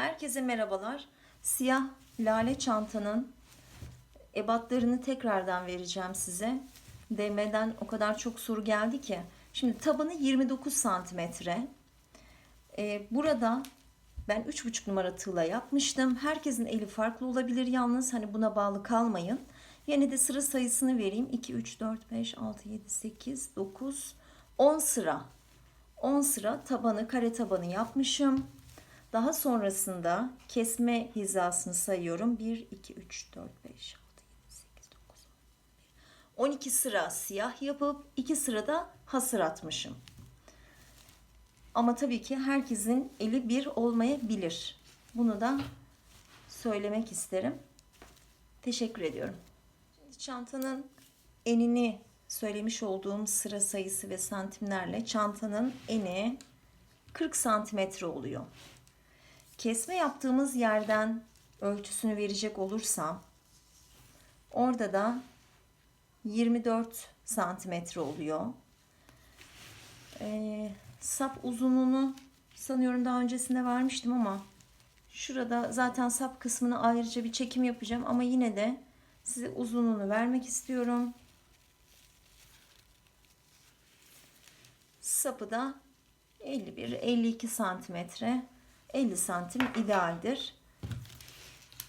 Herkese merhabalar. Siyah lale çantanın ebatlarını tekrardan vereceğim size. DM'den o kadar çok soru geldi ki. Şimdi tabanı 29 santimetre. Ee, burada ben 3,5 numara tığla yapmıştım. Herkesin eli farklı olabilir yalnız. Hani buna bağlı kalmayın. Yine de sıra sayısını vereyim. 2, 3, 4, 5, 6, 7, 8, 9, 10 sıra. 10 sıra tabanı, kare tabanı yapmışım. Daha sonrasında kesme hizasını sayıyorum. 1, 2, 3, 4, 5, 6, 7, 8, 9, 10, 12 sıra siyah yapıp 2 sırada hasır atmışım. Ama tabii ki herkesin eli bir olmayabilir. Bunu da söylemek isterim. Teşekkür ediyorum. Şimdi çantanın enini söylemiş olduğum sıra sayısı ve santimlerle çantanın eni 40 santimetre oluyor. Kesme yaptığımız yerden ölçüsünü verecek olursam orada da 24 santimetre oluyor. Ee, sap uzunluğunu sanıyorum daha öncesinde vermiştim ama şurada zaten sap kısmını ayrıca bir çekim yapacağım ama yine de size uzunluğunu vermek istiyorum. Sapı da 51-52 santimetre 50 santim idealdir.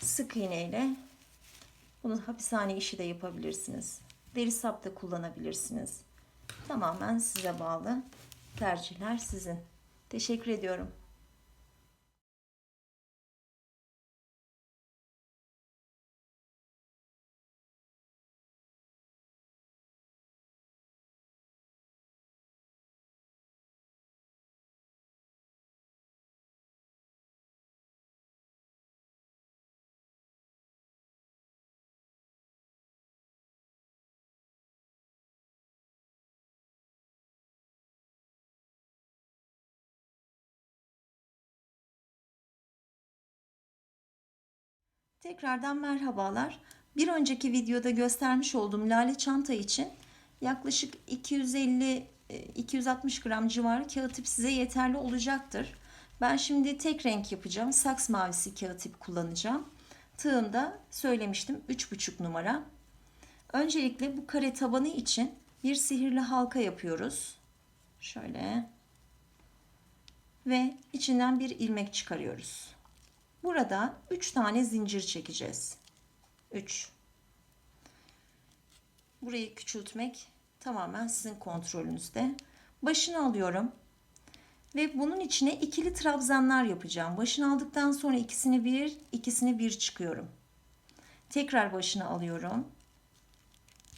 Sık iğne ile bunu hapishane işi de yapabilirsiniz. Deri sap da kullanabilirsiniz. Tamamen size bağlı. Tercihler sizin. Teşekkür ediyorum. Tekrardan merhabalar. Bir önceki videoda göstermiş olduğum lale çanta için yaklaşık 250 260 gram civarı kağıt ip size yeterli olacaktır. Ben şimdi tek renk yapacağım. Saks mavisi kağıt ip kullanacağım. Tığımda söylemiştim 3,5 numara. Öncelikle bu kare tabanı için bir sihirli halka yapıyoruz. Şöyle. Ve içinden bir ilmek çıkarıyoruz. Burada 3 tane zincir çekeceğiz. 3. Burayı küçültmek tamamen sizin kontrolünüzde. Başını alıyorum. Ve bunun içine ikili trabzanlar yapacağım. Başını aldıktan sonra ikisini bir, ikisini bir çıkıyorum. Tekrar başını alıyorum.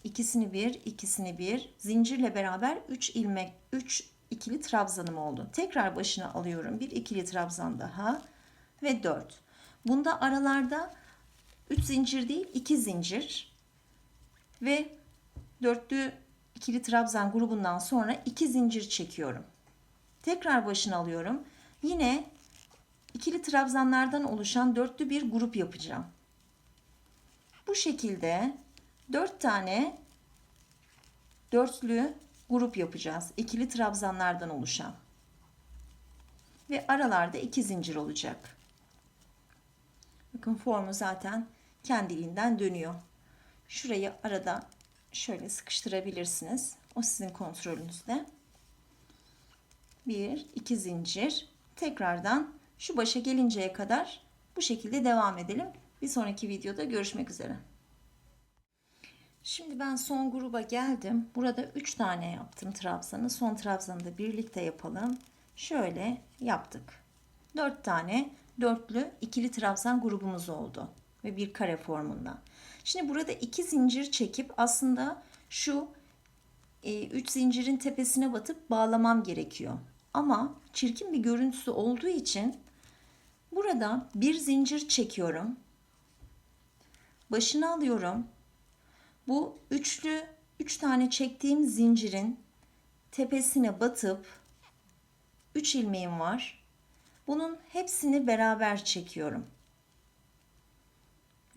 İkisini bir, ikisini bir. Zincirle beraber 3 ilmek, 3 ikili trabzanım oldu. Tekrar başını alıyorum. Bir ikili trabzan daha ve 4. Bunda aralarda 3 zincir değil 2 zincir ve dörtlü ikili trabzan grubundan sonra 2 zincir çekiyorum. Tekrar başını alıyorum. Yine ikili trabzanlardan oluşan dörtlü bir grup yapacağım. Bu şekilde 4 tane dörtlü grup yapacağız. İkili trabzanlardan oluşan. Ve aralarda 2 zincir olacak. Bakın formu zaten kendiliğinden dönüyor. Şurayı arada şöyle sıkıştırabilirsiniz. O sizin kontrolünüzde. Bir, iki zincir. Tekrardan şu başa gelinceye kadar bu şekilde devam edelim. Bir sonraki videoda görüşmek üzere. Şimdi ben son gruba geldim. Burada 3 tane yaptım trabzanı. Son trabzanı da birlikte yapalım. Şöyle yaptık. 4 tane dörtlü ikili trabzan grubumuz oldu ve bir kare formunda. Şimdi burada iki zincir çekip aslında şu e, üç zincirin tepesine batıp bağlamam gerekiyor. Ama çirkin bir görüntüsü olduğu için burada bir zincir çekiyorum. Başını alıyorum. Bu üçlü üç tane çektiğim zincirin tepesine batıp 3 ilmeğim var. Bunun hepsini beraber çekiyorum.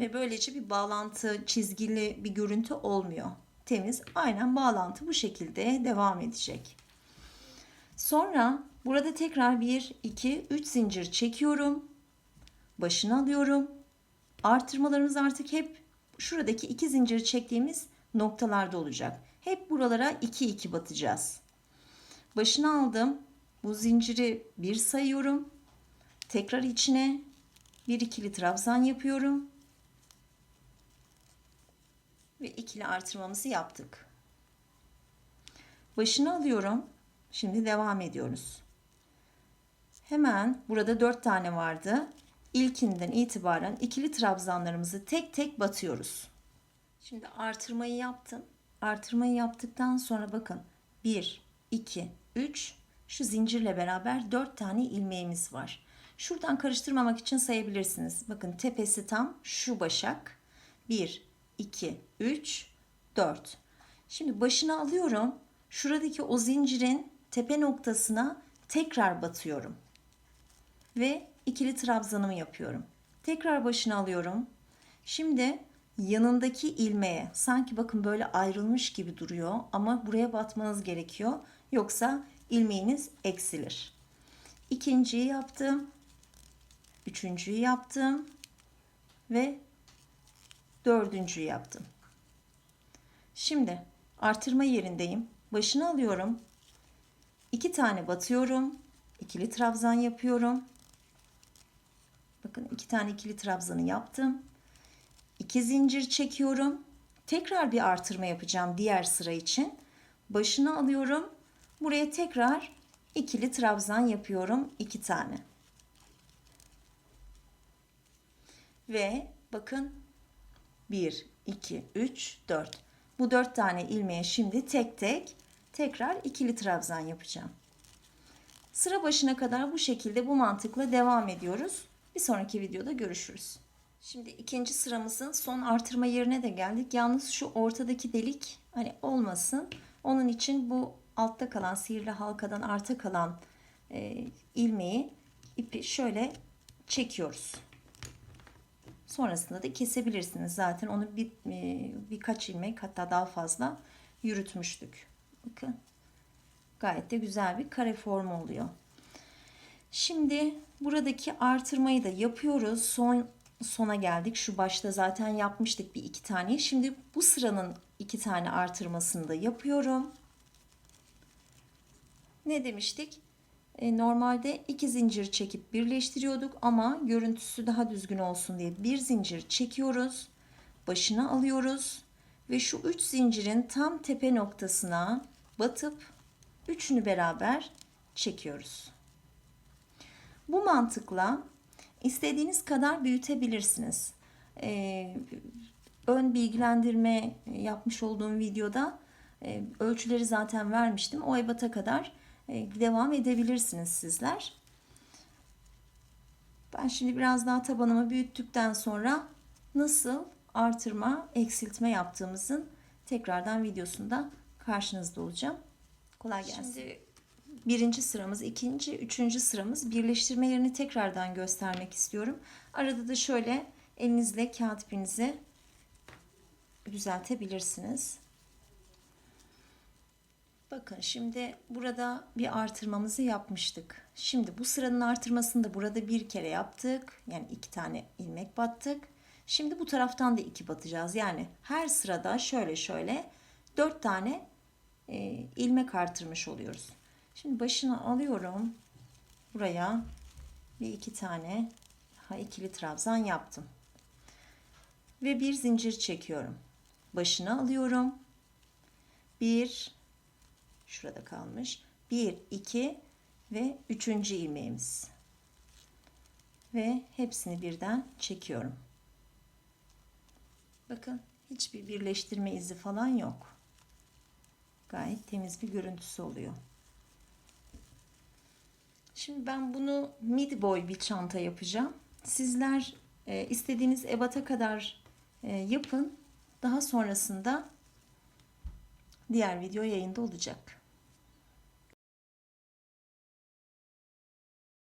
Ve böylece bir bağlantı çizgili bir görüntü olmuyor. Temiz aynen bağlantı bu şekilde devam edecek. Sonra burada tekrar 1, 2, 3 zincir çekiyorum. başını alıyorum. Artırmalarımız artık hep şuradaki iki zinciri çektiğimiz noktalarda olacak. Hep buralara 2 2 batacağız. Başını aldım. Bu zinciri bir sayıyorum. Tekrar içine bir ikili trabzan yapıyorum. Ve ikili artırmamızı yaptık. Başını alıyorum. Şimdi devam ediyoruz. Hemen burada 4 tane vardı. İlkinden itibaren ikili trabzanlarımızı tek tek batıyoruz. Şimdi artırmayı yaptım. Artırmayı yaptıktan sonra bakın 1, 2, 3 şu zincirle beraber 4 tane ilmeğimiz var. Şuradan karıştırmamak için sayabilirsiniz. Bakın tepesi tam şu başak. 1, 2, 3, 4. Şimdi başını alıyorum. Şuradaki o zincirin tepe noktasına tekrar batıyorum. Ve ikili trabzanımı yapıyorum. Tekrar başını alıyorum. Şimdi yanındaki ilmeğe sanki bakın böyle ayrılmış gibi duruyor ama buraya batmanız gerekiyor. Yoksa ilmeğiniz eksilir. İkinciyi yaptım. Üçüncüyü yaptım. Ve dördüncüyü yaptım. Şimdi artırma yerindeyim. Başını alıyorum. İki tane batıyorum. İkili trabzan yapıyorum. Bakın iki tane ikili trabzanı yaptım. İki zincir çekiyorum. Tekrar bir artırma yapacağım diğer sıra için. Başını alıyorum. Buraya tekrar ikili trabzan yapıyorum. iki tane. Ve bakın 1, 2, 3, 4. Bu 4 tane ilmeğe şimdi tek tek tekrar ikili trabzan yapacağım. Sıra başına kadar bu şekilde bu mantıkla devam ediyoruz. Bir sonraki videoda görüşürüz. Şimdi ikinci sıramızın son artırma yerine de geldik. Yalnız şu ortadaki delik hani olmasın. Onun için bu altta kalan sihirli halkadan arta kalan e, ilmeği ipi şöyle çekiyoruz. Sonrasında da kesebilirsiniz. Zaten onu bir, e, birkaç ilmek hatta daha fazla yürütmüştük. Bakın gayet de güzel bir kare formu oluyor. Şimdi buradaki artırmayı da yapıyoruz. Son sona geldik. Şu başta zaten yapmıştık bir iki tane. Şimdi bu sıranın iki tane artırmasını da yapıyorum. Ne demiştik? E, normalde iki zincir çekip birleştiriyorduk ama görüntüsü daha düzgün olsun diye bir zincir çekiyoruz. Başına alıyoruz ve şu üç zincirin tam tepe noktasına batıp üçünü beraber çekiyoruz. Bu mantıkla istediğiniz kadar büyütebilirsiniz. Ee, ön bilgilendirme yapmış olduğum videoda e, ölçüleri zaten vermiştim. O ebata kadar devam edebilirsiniz sizler. Ben şimdi biraz daha tabanımı büyüttükten sonra nasıl artırma, eksiltme yaptığımızın tekrardan videosunda karşınızda olacağım. Kolay gelsin. Şimdi birinci sıramız, ikinci, üçüncü sıramız birleştirme yerini tekrardan göstermek istiyorum. Arada da şöyle elinizle kağıt ipinizi düzeltebilirsiniz. Bakın şimdi burada bir artırmamızı yapmıştık. Şimdi bu sıranın artırmasını da burada bir kere yaptık. Yani iki tane ilmek battık. Şimdi bu taraftan da iki batacağız. Yani her sırada şöyle şöyle dört tane e, ilmek artırmış oluyoruz. Şimdi başını alıyorum. Buraya bir iki tane daha ikili trabzan yaptım. Ve bir zincir çekiyorum. Başını alıyorum. Bir, şurada kalmış. Bir, iki ve üçüncü ilmeğimiz. Ve hepsini birden çekiyorum. Bakın hiçbir birleştirme izi falan yok. Gayet temiz bir görüntüsü oluyor. Şimdi ben bunu mid boy bir çanta yapacağım. Sizler e, istediğiniz ebata kadar e, yapın. Daha sonrasında diğer video yayında olacak.